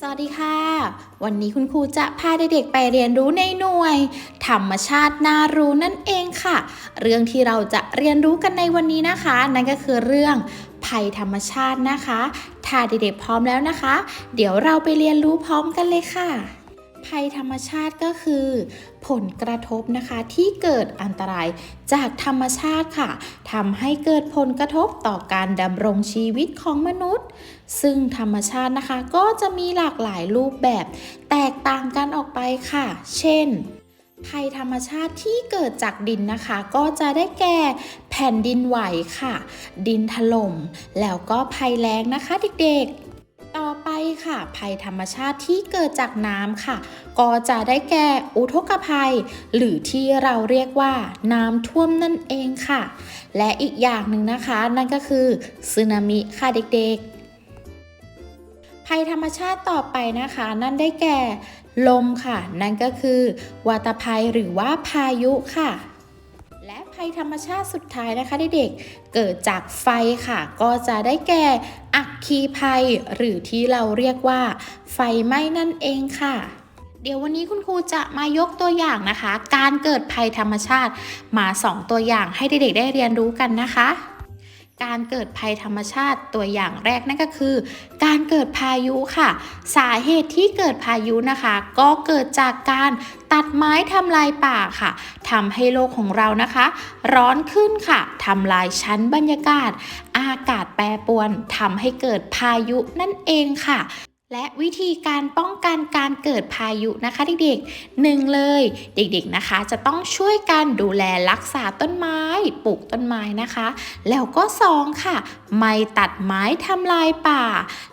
สวัสดีค่ะ วันนี้คุณครูจะพาเด็กๆไปเรียนรู้ในหน่วย ธรรมชาติน่ารู้นั่นเองค่ะ เรื่องที่เราจะเรียนรู้กันในวันนี้นะคะ นั่นก็คือเรื่องภัยธรรมชาตินะคะ ถ้าเด็กๆพร้อมแล้วนะคะ เดี๋ยวเราไปเรียนรู้พร้อมกันเลยค่ะ ภัยธรรมชาติก็คือ ผลกระทบนะคะที่เกิดอันตรายจากธรรมชาติค่ะทำให้เกิดผลกระทบต่อการดำรงชีวิตของมนุษย์ ซึ่งธรรมชาตินะคะก็จะมีหลากหลายรูปแบบ แตกต่างกันออกไปค่ะ เช่นภัยธรรมชาติที่เกิดจากดินนะคะ ก็จะได้แก่แผ่นดินไหวค่ะ ดินถล่มแล้วก็ภัยแล้งนะคะเด็กๆ ต่อไปค่ะ ภัยธรรมชาติที่เกิดจากน้ำค่ะ ก็จะได้แก่อุทกภัย หรือที่เราเรียกว่าน้ำท่วมนั่นเองค่ะ และอีกอย่างหนึ่งนะคะ นั่นก็คือสึนามิค่ะเด็กๆ ภัยธรรมชาติต่อไปนะคะ นั่นได้แก่ลมค่ะ นั่นก็คือวาตภัยหรือว่าพายุค่ะ และภัยธรรมชาติสุดท้ายนะคะเด็กๆเกิดจากไฟค่ะ ก็จะได้แก่อัคคีภัย หรือที่เราเรียกว่า ไฟไหม้นั่นเองค่ะ เดี๋ยววันนี้คุณครูจะมายกตัวอย่างนะคะ การเกิดภัยธรรมชาติมา 2 ตัวอย่างให้เด็กๆได้เรียนรู้กันนะคะ การเกิดภัยธรรมชาติตัวอย่างแรกนั่นก็คือ การเกิดพายุค่ะ สาเหตุที่เกิดพายุนะคะ ก็เกิดจากการตัดไม้ทำลายป่าค่ะทำให้โลกของเรานะคะ ร้อนขึ้นค่ะทำลายชั้นบรรยากาศ อากาศแปรปรวนทำให้เกิดพายุนั่นเองค่ะ และวิธีการป้องกันการเกิดพายุนะคะเด็กๆหนึ่งเลย เด็กๆนะคะ จะต้องช่วยกันดูแลรักษาต้นไม้ ปลูกต้นไม้นะคะ แล้วก็สองค่ะ ไม่ตัดไม้ทำลายป่า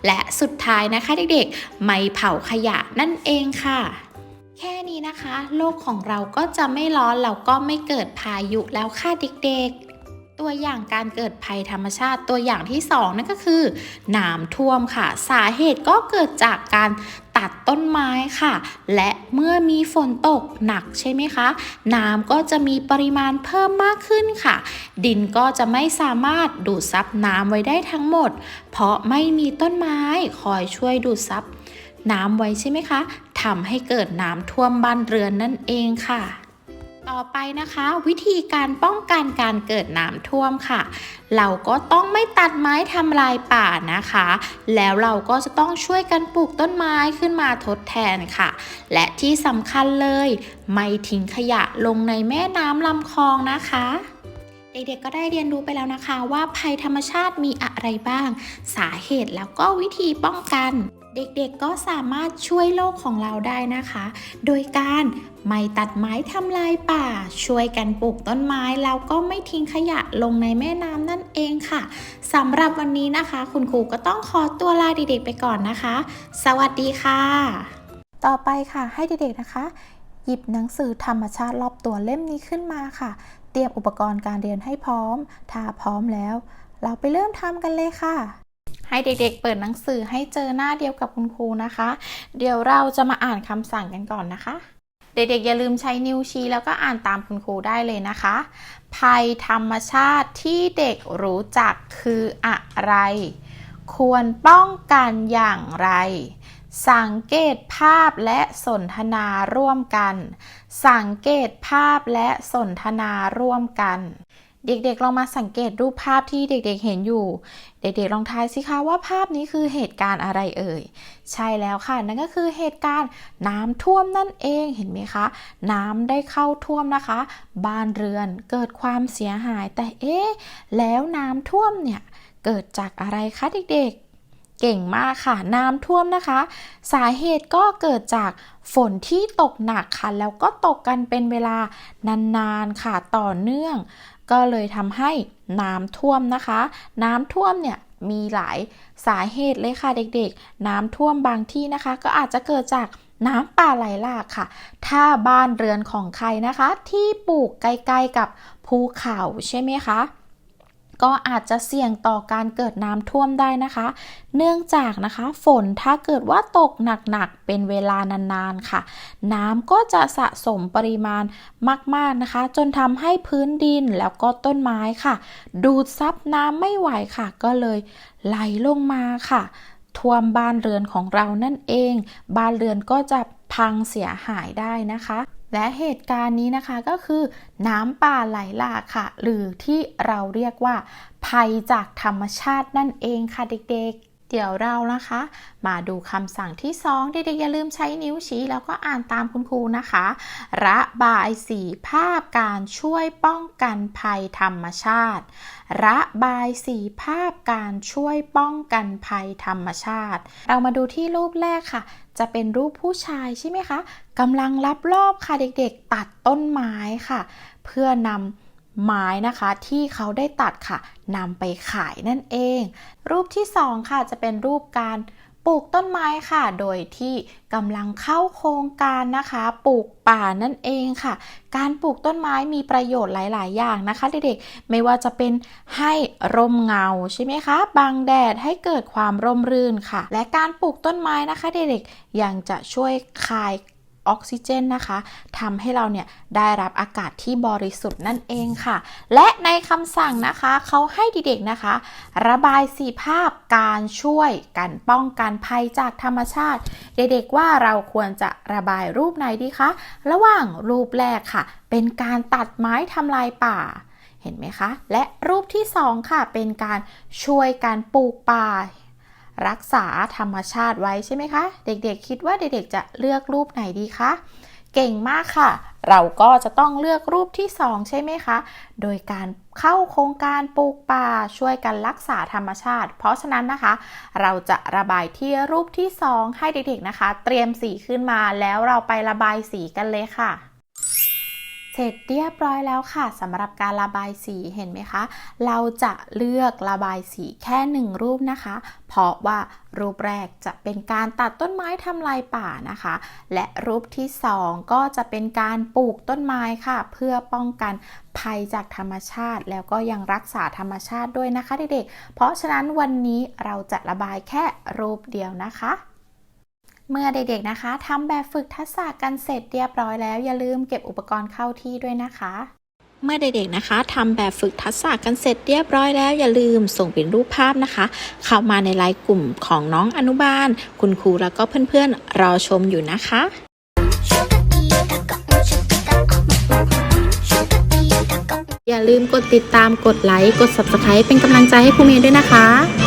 และสุดท้ายนะคะเด็กๆ ไม่เผาขยะนั่นเองค่ะแค่นี้นะคะ โลกของเราก็จะไม่ร้อนแล้วก็ไม่เกิดพายุแล้วค่ะเด็กๆ ตัวอย่างการเกิดภัยธรรมชาติตัวอย่างที่สองนั่นก็คือน้ำท่วมค่ะ สาเหตุก็เกิดจากการตัดต้นไม้ค่ะ และเมื่อมีฝนตกหนักใช่ไหมคะ น้ำก็จะมีปริมาณเพิ่มมากขึ้นค่ะ ดินก็จะไม่สามารถดูดซับน้ำไว้ได้ทั้งหมด เพราะไม่มีต้นไม้คอยช่วยดูดซับน้ำไว้ใช่ไหมคะทำให้เกิดน้ำท่วมบ้านเรือนนั่นเองค่ะ ต่อไปนะคะวิธีการป้องกันการเกิดน้ำท่วมค่ะ เราก็ต้องไม่ตัดไม้ทำลายป่านะคะ แล้วเราก็จะต้องช่วยกันปลูกต้นไม้ขึ้นมาทดแทนค่ะ และที่สำคัญเลย ไม่ทิ้งขยะลงในแม่น้ำลำคลองนะคะเด็กๆก็ได้เรียนรู้ไปแล้วนะคะ ว่าภัยธรรมชาติมีอะไรบ้าง สาเหตุแล้วก็วิธีป้องกัน เด็กๆก็สามารถช่วยโลกของเราได้นะคะ โดยการไม่ตัดไม้ทำลายป่า ช่วยกันปลูกต้นไม้แล้วก็ไม่ทิ้งขยะลงในแม่น้ำนั่นเองค่ะสำหรับวันนี้นะคะ คุณครูก็ต้องขอตัวลาเด็กๆไปก่อนนะคะ สวัสดีค่ะ ต่อไปค่ะให้เด็กๆนะคะ หยิบหนังสือธรรมชาติรอบตัวเล่มนี้ขึ้นมาค่ะ เตรียมอุปกรณ์การเรียนให้พร้อมถ้าพร้อมแล้ว เราไปเริ่มทำกันเลยค่ะ ให้เด็กๆ เปิดหนังสือให้เจอหน้าเดียวกับคุณครูนะคะ เดี๋ยวเราจะมาอ่านคำสั่งกันก่อนนะคะ เด็กๆ อย่าลืมใช้นิ้วชี้แล้วก็อ่านตามคุณครูได้เลยนะคะ ภัยธรรมชาติที่เด็กรู้จักคืออะไร ควรป้องกันอย่างไร สังเกตภาพและสนทนาร่วมกัน สังเกตภาพและสนทนาร่วมกัน เด็กๆลองมาสังเกตรูปภาพที่เด็กๆเห็นอยู่ เด็กๆลองทายสิคะว่าภาพนี้คือเหตุการณ์อะไรเอ่ย ใช่แล้วค่ะ นั่นก็คือเหตุการณ์น้ำท่วมนั่นเองเห็นไหมคะ น้ำได้เข้าท่วมนะคะ บ้านเรือนเกิดความเสียหายแต่เอ๊ะแล้วน้ำท่วมเนี่ยเกิดจากอะไรคะเด็กๆเก่งมากค่ะ น้ำท่วมนะคะ สาเหตุก็เกิดจากฝนที่ตกหนักค่ะ แล้วก็ตกกันเป็นเวลานานๆค่ะต่อเนื่อง ก็เลยทำให้น้ำท่วมนะคะ น้ำท่วมเนี่ยมีหลายสาเหตุเลยค่ะเด็กๆ น้ำท่วมบางที่นะคะ ก็อาจจะเกิดจากน้ำป่าไหลหลากค่ะ ถ้าบ้านเรือนของใครนะคะ ที่ปลูกใกล้ๆกับภูเขาใช่ไหมคะ ก็อาจจะเสี่ยงต่อการเกิดน้ำท่วมได้นะคะ เนื่องจากนะคะฝนถ้าเกิดว่าตกหนักๆเป็นเวลานานๆค่ะ น้ำก็จะสะสมปริมาณมากๆนะคะ จนทำให้พื้นดินแล้วก็ต้นไม้ค่ะ ดูดซับน้ำไม่ไหวค่ะ ก็เลยไหลลงมาค่ะ ท่วมบ้านเรือนของเรานั่นเอง บ้านเรือนก็จะพังเสียหายได้นะคะ และเหตุการณ์นี้นะคะก็คือน้ำป่าไหลหลากค่ะ หรือที่เราเรียกว่าภัยจากธรรมชาตินั่นเองค่ะเด็กๆ เดี๋ยวเรานะคะ มาดูคำสั่งที่สองเด็กๆอย่าลืมใช้นิ้วชี้ แล้วก็อ่านตามคุณครูนะคะ ระบายสีภาพการช่วยป้องกันภัยธรรมชาติ ระบายสีภาพการช่วยป้องกันภัยธรรมชาติ เรามาดูที่รูปแรกค่ะ จะเป็นรูปผู้ชายใช่ไหมคะกำลังรับรอบค่ะเด็กๆ ตัดต้นไม้ค่ะ เพื่อนำ ไม้นะคะที่เขาได้ตัดค่ะนำไปขายนั่นเอง รูปที่สองค่ะจะเป็นรูปการปลูกต้นไม้ค่ะ โดยที่กำลังเข้าโครงการนะคะ ปลูกป่านั่นเองค่ะ การปลูกต้นไม้มีประโยชน์หลาย ๆ อย่างนะคะเด็กๆ ไม่ว่าจะเป็นให้ร่มเงาใช่ไหมคะ บังแดดให้เกิดความร่มรื่นค่ะ และการปลูกต้นไม้นะคะเด็กๆ ยังจะช่วยคลาย ออกซิเจนนะคะทำให้เราเนี่ยได้รับอากาศที่บริสุทธิ์นั่นเองค่ะ และในคำสั่งนะคะเขาให้เด็กๆนะคะ ระบายสีภาพการช่วยกันป้องกันภัยจากธรรมชาติ เด็กๆว่าเราควรจะระบายรูปไหนดีคะระหว่างรูปแรกค่ะ เป็นการตัดไม้ทำลายป่าเห็นไหมคะ และรูปที่สองค่ะ เป็นการช่วยการปลูกป่า รักษาธรรมชาติไว้ใช่ไหมคะ เด็กๆคิดว่าเด็กๆจะเลือกรูปไหนดีคะ เก่งมากค่ะ เราก็จะต้องเลือกรูปที่ 2 ใช่ไหมคะ โดยการเข้าโครงการปลูกป่าช่วยกันรักษาธรรมชาติ เพราะฉะนั้นนะคะ เราจะระบายที่รูปที่ 2 ให้เด็กๆนะคะ เตรียมสีขึ้นมาแล้วเราไประบายสีกันเลยค่ะ เสร็จเรียบร้อยแล้วค่ะสำหรับการระบายสีเห็นไหมคะ เราจะเลือกระบายสีแค่หนึ่งรูปนะคะ เพราะว่ารูปแรกจะเป็นการตัดต้นไม้ทำลายป่านะคะ และรูปที่สองก็จะเป็นการปลูกต้นไม้ค่ะ เพื่อป้องกันภัยจากธรรมชาติ แล้วก็ยังรักษาธรรมชาติด้วยนะคะเด็กๆเพราะฉะนั้นวันนี้เราจะระบายแค่รูปเดียวนะคะ เมื่อเด็กๆนะคะทำแบบฝึกทักษะกันเสร็จเรียบร้อยแล้ว อย่าลืมเก็บอุปกรณ์เข้าที่ด้วยนะคะเมื่อเด็กๆนะคะทำแบบฝึกทักษะกันเสร็จเรียบร้อยแล้วอย่าลืมส่งเป็นรูปภาพนะคะ เข้ามาในไลน์กลุ่มของน้องอนุบาล คุณครูแล้วก็เพื่อนๆรอชมอยู่นะคะอย่าลืมกดติดตามกดไลค์กด subscribe เป็นกำลังใจให้ครูเมย์ด้วยนะคะ